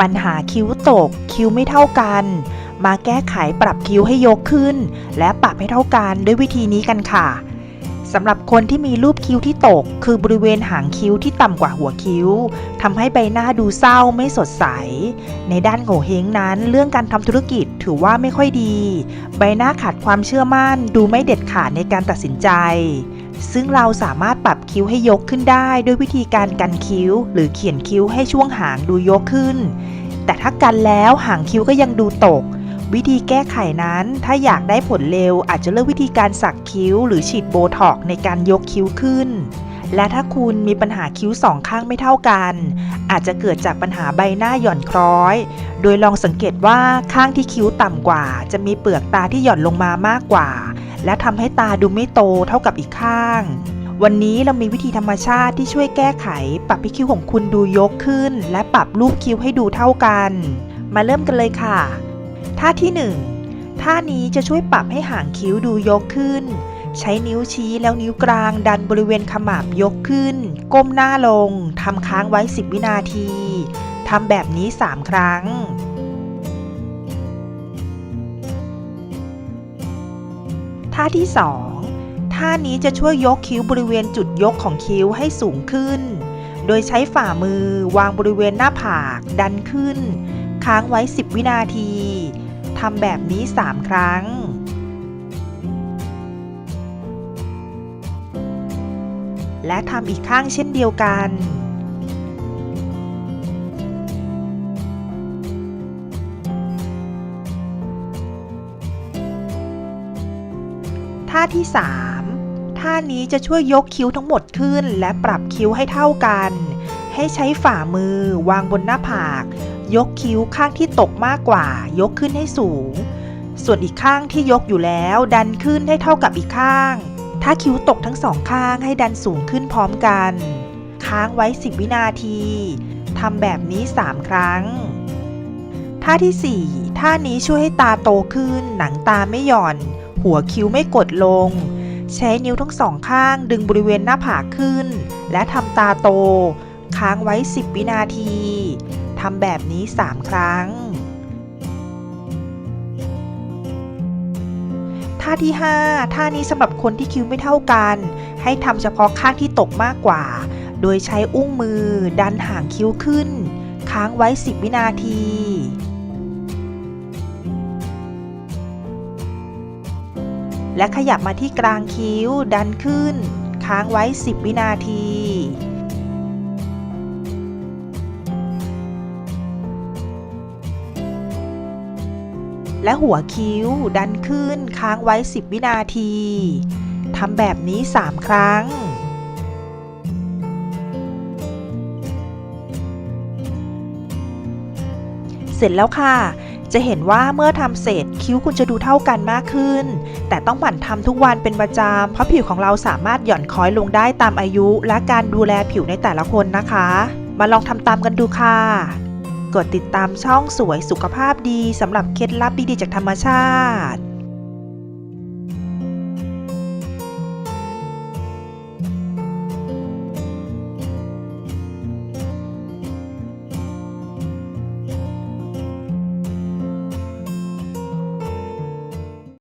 ปัญหาคิ้วตก คิ้วไม่เท่ากัน มาแก้ไขปรับคิ้วให้ยกขึ้น และปรับให้เท่ากันด้วยวิธีนี้กันค่ะสำหรับคนที่มีรูปคิ้วที่ตก คือบริเวณหางคิ้วที่ต่ำกว่าหัวคิ้วทำให้ใบหน้าดูเศร้าไม่สดใส ในด้านโง่เฮงนั้น เรื่องการทำธุรกิจถือว่าไม่ค่อยดี ใบหน้าขาดความเชื่อมั่น ดูไม่เด็ดขาดในการตัดสินใจ ซึ่งเราสามารถปรับคิ้วให้ยกขึ้นได้ด้วยวิธีการกันคิ้ว หรือเขียนคิ้วให้ช่วงหางดูยกขึ้น แต่ถ้ากันแล้วหางคิ้วก็ยังดูตก วิธีแก้ไขนั้น ถ้าอยากได้ผลเร็วอาจจะเลือกวิธีการสักคิ้ว หรือฉีดโบท็อกในการยกคิ้วขึ้น และถ้าคุณมีปัญหาคิ้วสองข้างไม่เท่ากัน อาจจะเกิดจากปัญหาใบหน้าหย่อนคล้อย โดยลองสังเกตว่าข้างที่คิ้วต่ำกว่า จะมีเปลือกตาที่หย่อนลงมามากกว่า และทำให้ตาดูไม่โตเท่ากับอีกข้าง วันนี้เรามีวิธีธรรมชาติที่ช่วยแก้ไข ปรับให้คิ้วของคุณดูยกขึ้น และปรับรูปคิ้วให้ดูเท่ากัน มาเริ่มกันเลยค่ะ ท่าที่ 1 ท่านี้จะช่วยปรับให้หางคิ้วดูยกขึ้น ใช้นิ้วชี้แล้วนิ้วกลาง ดันบริเวณขมับยกขึ้น ก้มหน้าลงทำค้างไว้ 10 วินาทีทำแบบนี้ 3 ครั้ง ท่าที่ 2 ท่านี้จะช่วยยกคิ้วบริเวณจุดยกของคิ้วให้สูงขึ้น โดยใช้ฝ่ามือวางบริเวณหน้าผากดันขึ้น ค้างไว้ 10 วินาที ทำแบบนี้ 3 ครั้งและทำอีกข้างเช่นเดียวกัน ท่าที่ 3 ท่านี้จะช่วยยกคิ้วทั้งหมดขึ้น และปรับคิ้วให้เท่ากัน ให้ใช้ฝ่ามือวางบนหน้าผาก ยกคิ้วข้างที่ตกมากกว่า ยกขึ้นให้สูง ส่วนอีกข้างที่ยกอยู่แล้ว ดันขึ้นให้เท่ากับอีกข้าง ถ้าคิ้วตกทั้งสองข้างให้ดันสูงขึ้นพร้อมกัน ค้างไว้ 10 วินาทีทำแบบนี้ 3 ครั้งท่าทีสี่4 ท่านี้ช่วยให้ตาโตขึ้น หนังตาไม่หย่อน หัวคิ้วไม่กดลง ใช้นิ้วทั้งสองข้างดึงบริเวณหน้าผากขึ้น และทำตาโต ค้างไว้ 10 วินาทีทำแบบนี้ 3 ครั้ง ท่าที่ 5 ท่านี้สำหรับคนที่คิ้วไม่เท่ากัน ให้ทำเฉพาะข้างที่ตกมากกว่า โดยใช้อุ้งมือดันหางคิ้วขึ้น ค้างไว้ 10 วินาที และขยับมาที่กลางคิ้วดันขึ้น ค้างไว้ 10 วินาที และหัวคิ้วดันขึ้นค้างไว้ 10 วินาทีทำแบบนี้ 3 ครั้งเสร็จแล้วค่ะ จะเห็นว่าเมื่อทำเสร็จคิ้วคุณจะดูเท่ากันมากขึ้น แต่ต้องหมั่นทำทุกวันเป็นประจำเพราะผิวของเราสามารถหย่อนคล้อยลงได้ตามอายุ และการดูแลผิวในแต่ละคนนะคะ มาลองทำตามกันดูค่ะ กดติดตามช่องสวยสุขภาพดีสำหรับเคล็ดลับดีๆจากธรรมชาติ